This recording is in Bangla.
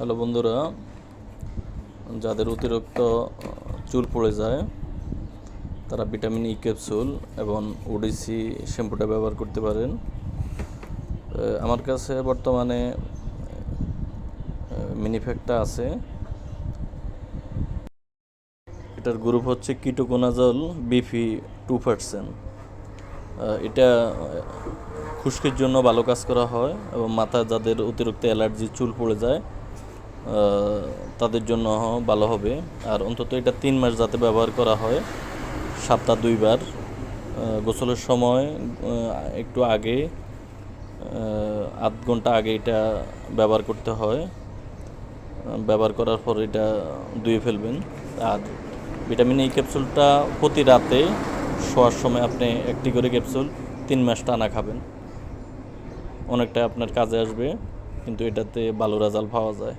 হ্যালো বন্ধুরা, যাদের অতিরিক্ত চুল পড়ে যায়, তারা ভিটামিন ই ক্যাপসুল এবং ওডিসি শ্যাম্পুটা ব্যবহার করতে পারেন। আমার কাছে বর্তমানে মিনিফ্যাক্টটা আছে। এটার গ্রুপ হচ্ছে কিটোকোনাজল বিফি টু পার্সেন্ট। এটা খুশকির জন্য ভালো কাজ করা হয় এবং মাথা যাদের অতিরিক্ত অ্যালার্জি, চুল পড়ে যায় তাদের জন্য ভালো হবে। আর অন্তত এটা তিন মাস যাতে ব্যবহার করা হয়, সপ্তাহ দুইবার গোসলের সময় একটু আগে আধ ঘণ্টা আগে এটা ব্যবহার করতে হয়। ব্যবহার করার পর এটা ধুয়ে ফেলবেন। আর ভিটামিন এই ক্যাপসুলটা প্রতি রাতে শোয়ার সময় আপনি একটি করে ক্যাপসুল তিন মাস টানা খাবেন। অনেকটা আপনার কাজে আসবে, কিন্তু এটাতে ভালো রেজাল্ট পাওয়া যায়।